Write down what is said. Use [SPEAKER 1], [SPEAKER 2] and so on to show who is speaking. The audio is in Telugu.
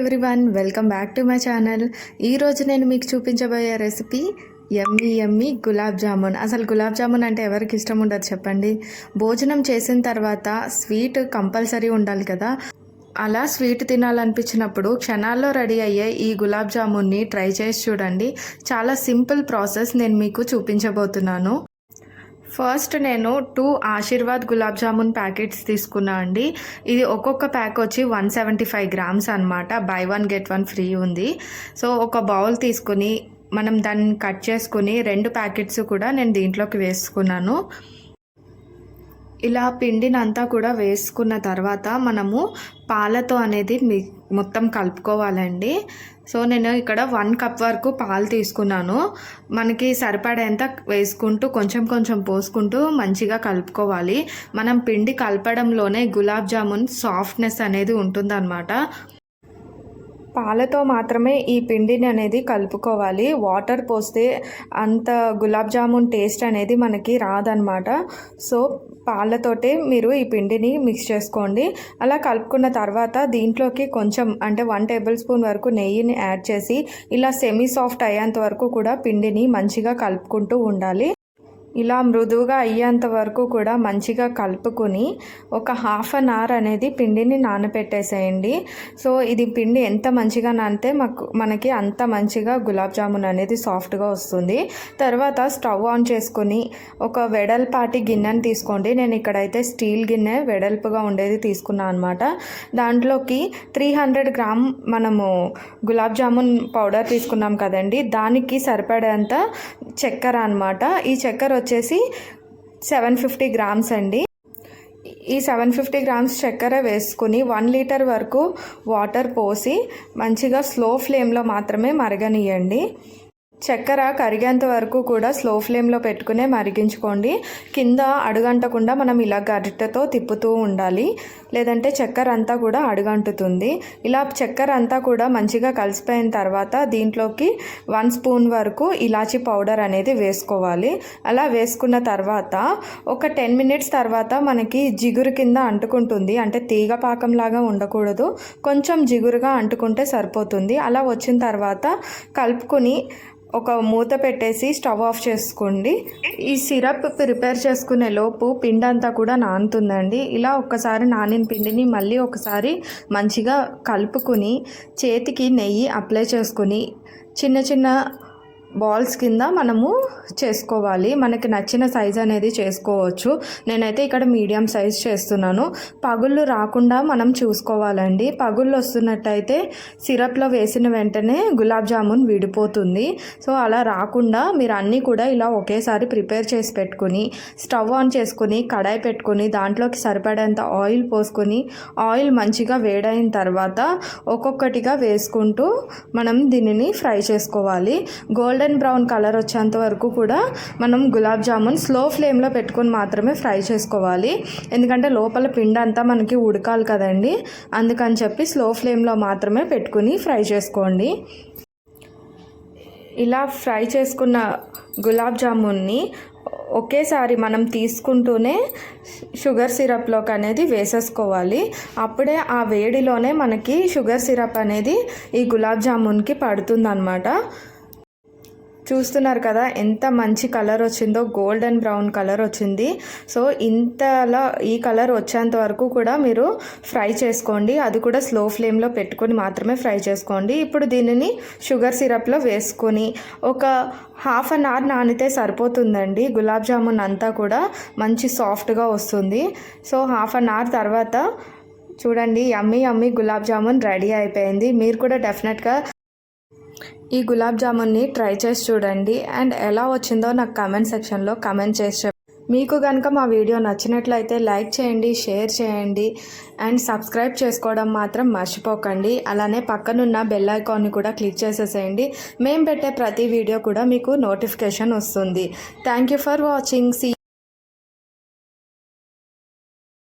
[SPEAKER 1] Everyone welcome back to my channel ఈరోజు నేను మీకు చూపించబోయే రెసిపీ ఎమ్మి ఎమ్మి గులాబ్ జామున్ అసలు గులాబ్ జామున్ అంటే ఎవరికి ఇష్టం ఉండదు చెప్పండి. భోజనం చేసిన తర్వాత స్వీట్ కంపల్సరీ ఉండాలి కదా. అలా స్వీట్ తినాలనిపించినప్పుడు క్షణాల్లో రెడీ అయ్యే ఈ గులాబ్ జామున్ని ట్రై చేసి చూడండి. చాలా సింపుల్ ప్రాసెస్ నేను మీకు చూపించబోతున్నాను. ఫస్ట్ నేను టూ ఆశీర్వాద్ గులాబ్ జామున్ ప్యాకెట్స్ తీసుకున్నా అండి. ఇది ఒక్కొక్క ప్యాక్ వచ్చి వన్ సెవెంటీ ఫైవ్ గ్రామ్స్ అనమాట buy one get one free ఉంది. సో ఒక బౌల్ తీసుకుని మనం దాన్ని కట్ చేసుకుని రెండు ప్యాకెట్స్ కూడా నేను దీంట్లోకి వేసుకున్నాను. ఇలా పిండినంతా కూడా వేసుకున్న తర్వాత మనము పాలతో అనేది మొత్తం కలుపుకోవాలండి. సో నేను ఇక్కడ వన్ కప్ వరకు పాలు తీసుకున్నాను. మనకి సరిపడేంత వేసుకుంటూ కొంచెం కొంచెం పోసుకుంటూ మంచిగా కలుపుకోవాలి. మనం పిండి కలపడంలోనే గులాబ్ జామున్ సాఫ్ట్నెస్ అనేది ఉంటుందన్నమాట. పాలతో మాత్రమే ఈ పిండిని అనేది కలుపుకోవాలి. వాటర్ పోస్తే అంత గులాబ్ జామున్ టేస్ట్ అనేది మనకి రాదనమాట సో పాలతోటే మీరు ఈ పిండిని మిక్స్ చేసుకోండి. అలా కలుపుకున్న తర్వాత దీంట్లోకి కొంచెం అంటే వన్ టేబుల్ స్పూన్ వరకు నెయ్యిని యాడ్ చేసి ఇలా సెమీ సాఫ్ట్ అయ్యేంత వరకు కూడా పిండిని మంచిగా కలుపుకుంటూ ఉండాలి. ఇలా మృదువుగా అయ్యేంత వరకు కూడా మంచిగా కలుపుకొని ఒక హాఫ్ అన్ అవర్ అనేది పిండిని నానబెట్టేసేయండి సో ఇది పిండి ఎంత మంచిగా నానితే మాకు మనకి అంత మంచిగా గులాబ్ జామున్ అనేది సాఫ్ట్గా వస్తుంది. తర్వాత స్టవ్ ఆన్ చేసుకొని ఒక వెడల్పాటి గిన్నెని తీసుకోండి. నేను ఇక్కడైతే స్టీల్ గిన్నె వెడల్పుగా ఉండేది తీసుకున్నాను అనమాట దాంట్లోకి త్రీ హండ్రెడ్ గ్రామ్ మనము గులాబ్ జామున్ పౌడర్ తీసుకున్నాం కదండి. దానికి సరిపడేంత చక్కెర అనమాట ఈ చక్కెర వచ్చేసి సెవెన్ ఫిఫ్టీ గ్రామ్స్ అండి. ఈ సెవెన్ ఫిఫ్టీ గ్రామ్స్ చక్కెర వేసుకుని వన్ లీటర్ వరకు వాటర్ పోసి మంచిగా స్లో ఫ్లేమ్లో మాత్రమే మరగనియండి. చక్కెర కరిగేంత వరకు కూడా స్లో ఫ్లేమ్లో పెట్టుకునే మరిగించుకోండి. కింద అడుగంటకుండా మనం ఇలా గరిటెతో తిప్పుతూ ఉండాలి. లేదంటే చక్కెర అంతా కూడా అడుగంటుతుంది. ఇలా చక్కెర అంతా కూడా మంచిగా కలిసిపోయిన తర్వాత దీంట్లోకి వన్ స్పూన్ వరకు ఇలాచి పౌడర్ అనేది వేసుకోవాలి. అలా వేసుకున్న తర్వాత ఒక టెన్ మినిట్స్ తర్వాత మనకి జిగురు కింద అంటుకుంటుంది. అంటే తీగ పాకంలాగా ఉండకూడదు. కొంచెం జిగురుగా అంటుకుంటే సరిపోతుంది. అలా వచ్చిన తర్వాత కలుపుకొని ఒక మూత పెట్టేసి స్టవ్ ఆఫ్ చేసుకోండి. ఈ సిరప్ ప్రిపేర్ చేసుకునే లోపు పిండి అంతా కూడా నానుతుందండి. ఇలా ఒక్కసారి నానిన పిండిని మళ్ళీ ఒకసారి మంచిగా కలుపుకుని చేతికి నెయ్యి అప్లై చేసుకుని చిన్న చిన్న బాల్స్ కింద మనము చేసుకోవాలి. మనకి నచ్చిన సైజ్ అనేది చేసుకోవచ్చు. నేనైతే ఇక్కడ మీడియం సైజ్ చేస్తున్నాను. పగుళ్ళు రాకుండా మనం చూసుకోవాలండి. పగుళ్ళు వస్తున్నట్టయితే సిరప్లో వేసిన వెంటనే గులాబ్ జామున్ విడిపోతుంది. సో అలా రాకుండా మీరు అన్నీ కూడా ఇలా ఒకేసారి ప్రిపేర్ చేసి పెట్టుకుని స్టవ్ ఆన్ చేసుకుని కడాయి పెట్టుకుని దాంట్లోకి సరిపడేంత ఆయిల్ పోసుకొని ఆయిల్ మంచిగా వేడైన తర్వాత ఒక్కొక్కటిగా వేసుకుంటూ మనం దీనిని ఫ్రై చేసుకోవాలి. గోల్డ్ గోల్డెన్ బ్రౌన్ కలర్ వచ్చేంత వరకు కూడా మనం గులాబ్ జామున్ స్లో ఫ్లేమ్లో పెట్టుకొని మాత్రమే ఫ్రై చేసుకోవాలి. ఎందుకంటే లోపల పిండి అంతా మనకి ఉడకాలి కదండి. అందుకని చెప్పి స్లో ఫ్లేమ్లో మాత్రమే పెట్టుకుని ఫ్రై చేసుకోండి. ఇలా ఫ్రై చేసుకున్న గులాబ్ జామున్ని ఒకేసారి మనం తీసుకుంటూనే షుగర్ సిరప్లోకి అనేది వేసేసుకోవాలి. అప్పుడే ఆ వేడిలోనే మనకి షుగర్ సిరప్ అనేది ఈ గులాబ్ జామున్కి పడుతుందన్నమాట. చూస్తున్నారు కదా ఎంత మంచి కలర్ వచ్చిందో గోల్డెన్ బ్రౌన్ కలర్ వచ్చింది. సో ఇంతలా ఈ కలర్ వచ్చేంత వరకు కూడా మీరు ఫ్రై చేసుకోండి. అది కూడా స్లో ఫ్లేమ్లో పెట్టుకొని మాత్రమే ఫ్రై చేసుకోండి. ఇప్పుడు దీనిని షుగర్ సిరప్లో వేసుకొని ఒక హాఫ్ అన్ అవర్ నానితే సరిపోతుందండి. గులాబ్ జామున్ అంతా కూడా మంచి సాఫ్ట్గా వస్తుంది. సో హాఫ్ అన్ అవర్ తర్వాత చూడండి అమ్మి అమ్మి గులాబ్ జామున్ రెడీ అయిపోయింది. మీరు కూడా డెఫినెట్గా ఈ గులాబ్ జామున్ని ట్రై చేసి చూడండి. అండ్ ఎలా వచ్చిందో నాకు కమెంట్ సెక్షన్లో కమెంట్ చేసి మీకు కనుక మా వీడియో నచ్చినట్లయితే లైక్ చేయండి షేర్ చేయండి. అండ్ సబ్స్క్రైబ్ చేసుకోవడం మాత్రం మర్చిపోకండి. అలానే పక్కనున్న బెల్ ఐకాన్ని కూడా క్లిక్ చేసేసేయండి. మేము పెట్టే ప్రతి వీడియో కూడా మీకు నోటిఫికేషన్ వస్తుంది. Thank you for watching. See